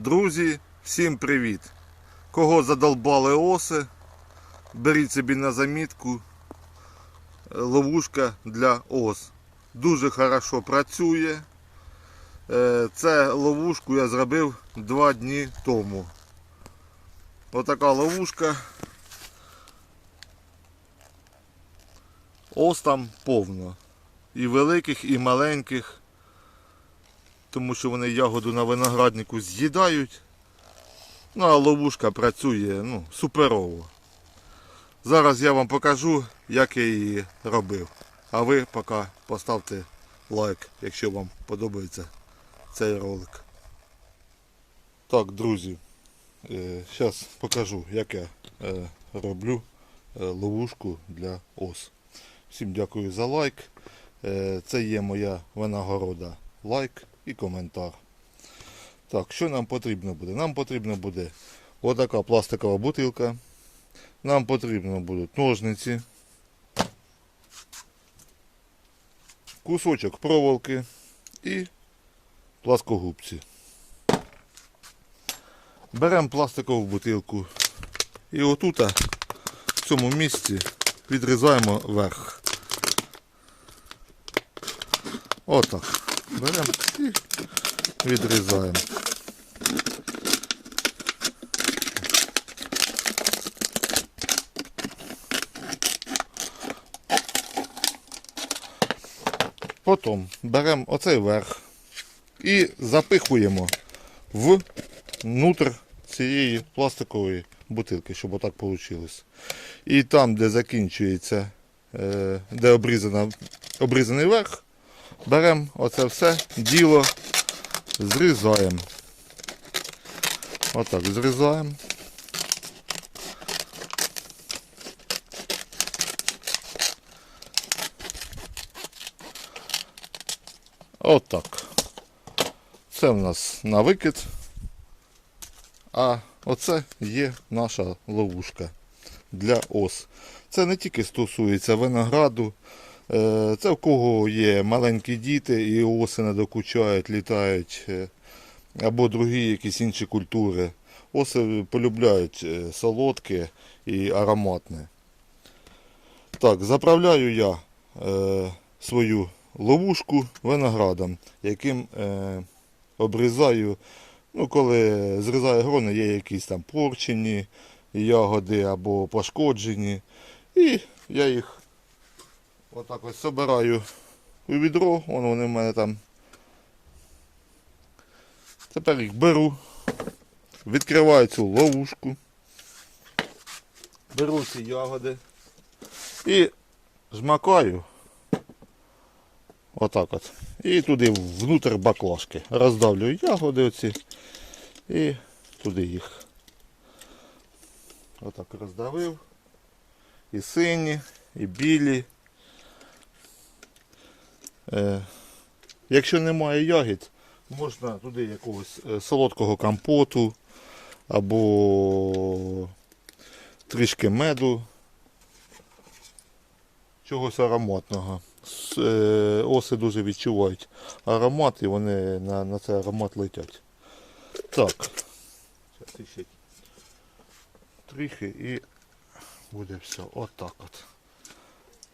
Друзі, всім привіт! Кого задолбали оси, беріть собі на замітку е, ловушка для ос. Дуже хорошо працює. Е, Це ловушку я зробив два дні тому. Отака ловушка. Ос там повно. І великих, і маленьких тому що вони ягоду на винограднику з'їдають. Ну, а ловушка працює ну, суперово. Зараз я вам покажу, як я її робив. А ви поки поставте лайк, якщо вам подобається цей ролик. Так, друзі, зараз покажу, як я е, роблю е, ловушку для ос. Всім дякую за лайк. Е, Це є моя винагорода. Лайк і коментар. Так, що нам потрібно буде? Нам потрібно буде отака пластикова бутилка. Нам потрібно будуть ножниці, кусочок проволоки і пласкогубці. Беремо пластикову бутилку і отут в цьому місці відрізаємо верх. Отак. Беремо і відрізаємо. Потім беремо оцей верх і запихуємо внутрь цієї пластикової бутилки, щоб отак вийшло. І там, де закінчується, е, де обрізана, обрізаний верх, беремо оце все діло, зрізаємо. Отак зрізаємо. Отак. Це в нас на викид. А оце є наша ловушка для ос. Це не тільки стосується винограду. Е, Це в кого є маленькі діти і оси не докучають, літають, е, або другі якісь інші культури. Оси полюбляють е, солодке і ароматне. Так, заправляю я свою ловушку виноградом, яким обрізаю, ну, коли зрізаю грони, є якісь там порчені ягоди або пошкоджені. І я їх Отак ось собираю у відро, вон вони в мене там. Тепер їх беру, відкриваю цю ловушку, беру ці ягоди і жмакаю отак от. І туди внутрь баклажки. Роздавлюю ягоди оці і туди їх. Отак роздавив. І сині, і білі. Е, Якщо немає ягід, можна туди якогось е, солодкого компоту або трішки меду, чогось ароматного. Е, Оси дуже відчувають аромат і вони на, на цей аромат летять. Так. Ще і буде все. Отак от.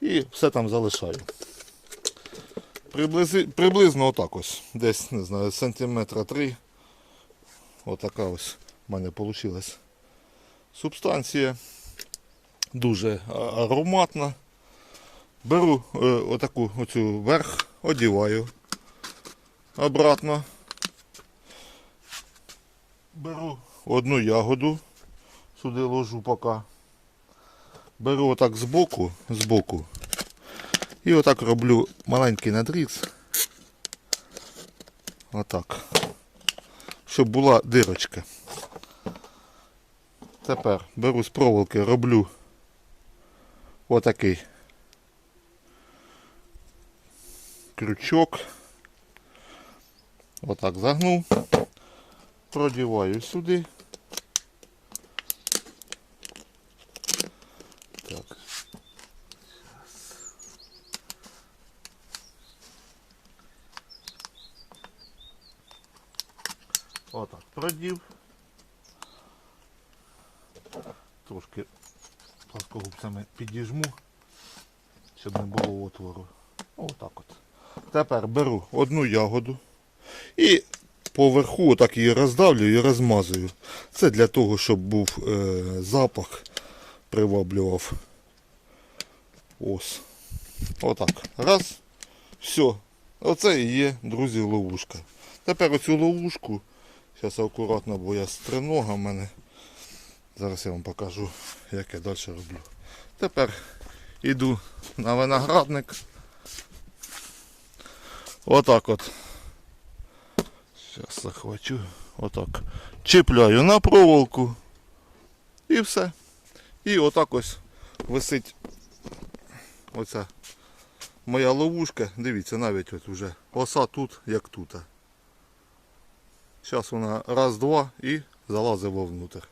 І все там залишаю. Приблизи, приблизно отак ось. Десь, не знаю, сантиметра три. Отака ось в мене вийшла субстанція. Дуже ароматна. Беру е, отаку оцю верх, одіваю обратно. Беру одну ягоду, сюди ложу поки. Беру отак збоку, збоку і отак роблю маленький надріз. Отак. Щоб була дирочка. Тепер беру з проволоки, роблю отакий крючок. Отак загнув. Продіваю сюди. Так. Отак, продів. Трошки плоскогубцями підіжму, щоб не було отвору. Отак от. Тепер беру одну ягоду і поверху отак її роздавлю і розмазую. Це для того, щоб був е, запах, приваблював. Ось. Отак. Раз. Все. Оце і є, друзі, ловушка. Тепер оцю ловушку. Зараз акуратно, бо я стринога в мене. Зараз я вам покажу, як я далі роблю. Тепер йду на виноградник. Отак от. Зараз захвачу. Отак. Чіпляю на проволоку. І все. І отак ось висить оця моя ловушка. Дивіться, навіть от вже оса тут, як тут. Зараз вона раз-два і залазить вовнутрь.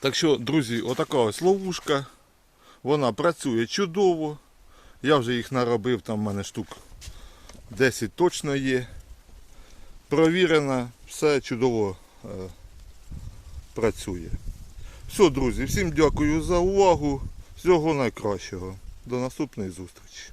Так що, друзі, отака ось ловушка. Вона працює чудово. Я вже їх наробив, там в мене штук 10 точно є. Провірена, все чудово е, працює. Все, друзі, всім дякую за увагу. Всього найкращого. До наступної зустрічі.